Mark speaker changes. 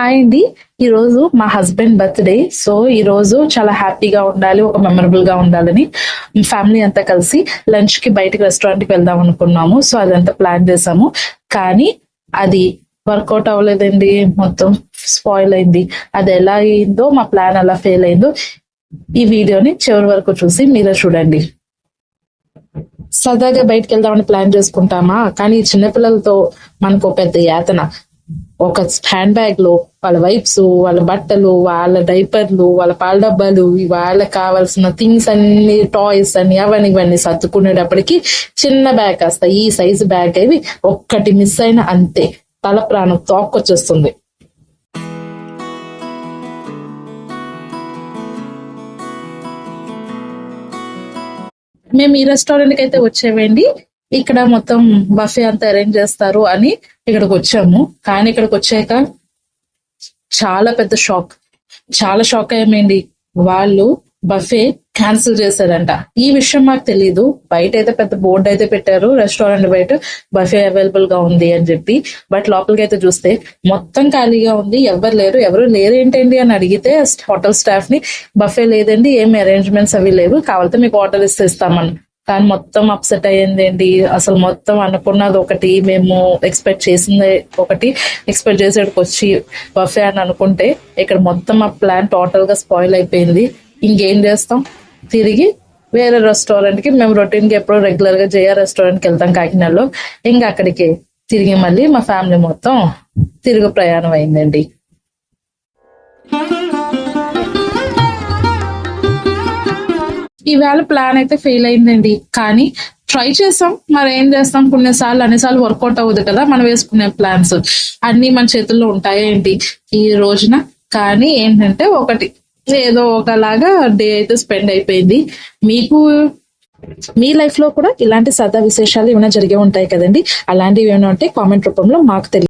Speaker 1: Hi అండి. ఈరోజు మా హస్బెండ్ బర్త్డే సో ఈరోజు చాలా హ్యాపీగా ఉండాలి ఒక మెమరబుల్గా ఉండాలని ఫ్యామిలీ అంతా కలిసి లంచ్కి బయటకు రెస్టారెంట్కి వెళ్దాం అనుకున్నాము. సో అదంతా ప్లాన్ చేసాము. కానీ అది వర్కౌట్ అవ్వలేదండి మొత్తం స్పాయిల్ అయింది. అది ఎలా అయిందో మా ప్లాన్ ఎలా ఫెయిల్ అయిందో ఈ వీడియోని చివరి వరకు చూసి మీరే చూడండి. సరదాగా బయటకు వెళ్దామని ప్లాన్ చేసుకుంటామా? కానీ చిన్నపిల్లలతో మనకు ఒక పెద్ద యాతన. ఒక హ్యాండ్ బ్యాగ్లో వాళ్ళ వైప్స్ వాళ్ళ బట్టలు వాళ్ళ డైపర్లు వాళ్ళ పాల డబ్బాలు వాళ్ళకి కావాల్సిన థింగ్స్ అన్ని టాయ్స్ అని అవన్నీ ఇవన్నీ సర్దుకునేటప్పటికి చిన్న బ్యాగ్ కాస్త ఈ సైజు బ్యాగ్ అవి ఒక్కటి మిస్ అయినా అంతే. తల ప్రాణం తోక్కొచ్చేస్తుంది. మేము ఈ రెస్టారెంట్కి అయితే వచ్చేవండి. ఇక్కడ మొత్తం బఫే అంతా అరేంజ్ చేస్తారు అని ఇక్కడికి వచ్చాము. కానీ ఇక్కడికి వచ్చాక చాలా పెద్ద షాక్. చాలా షాక్ అయ్యామేంటి వాళ్ళు బఫే క్యాన్సిల్ చేశారంట. ఈ విషయం మాకు తెలియదు బయట అయితే పెద్ద బోర్డు అయితే పెట్టారు. రెస్టారెంట్ బయట బఫే అవైలబుల్గా ఉంది అని చెప్పి. బట్ లోపలికి అయితే చూస్తే మొత్తం ఖాళీగా ఉంది. ఎవరు లేరు. ఎవరు లేరు ఏంటండి అని అడిగితే హోటల్ స్టాఫ్ని బఫే లేదండి. ఏమి అరేంజ్మెంట్స్ అవి లేవు. కావాలంటే మీకు ఆర్డర్ ఇస్తే ఇస్తామని. కానీ మొత్తం అప్సెట్ అయ్యిందండి అసలు మొత్తం అనుకున్నది ఒకటి మేము ఎక్స్పెక్ట్ చేసింది ఒకటి. ఎక్స్పెక్ట్ చేసేటికి వచ్చి బఫే అని అనుకుంటే ఇక్కడ మొత్తం ఆ ప్లాన్ టోటల్గా స్పాయిల్ అయిపోయింది. ఇంకేం చేస్తాం? తిరిగి వేరే రెస్టారెంట్కి మేము రొటీన్కి ఎప్పుడో రెగ్యులర్గా జయ రెస్టారెంట్కి వెళ్తాం కాకినాడలో. ఇంకా అక్కడికి తిరిగి మళ్ళీ మా ఫ్యామిలీ మొత్తం తిరుగు ప్రయాణం అయిందండి. ఈవేళ ప్లాన్ అయితే ఫెయిల్ అయిందండి. కానీ ట్రై చేస్తాం మరి ఏం చేస్తాం? కొన్నిసార్లు అన్నిసార్లు వర్కౌట్ అవ్వదు కదా మనం వేసుకునే ప్లాన్స్ అన్ని మన చేతుల్లో ఉంటాయి ఏంటి? ఈ రోజున. కానీ ఏంటంటే ఒకటి ఏదో ఒకలాగా డే అయితే స్పెండ్ అయిపోయింది. మీకు మీ లైఫ్లో కూడా ఇలాంటి సదా విశేషాలు ఏమైనా జరిగే ఉంటాయి కదండి? అలాంటివి ఏమైనా ఉంటే కామెంట్ రూపంలో మాకు తెలియదు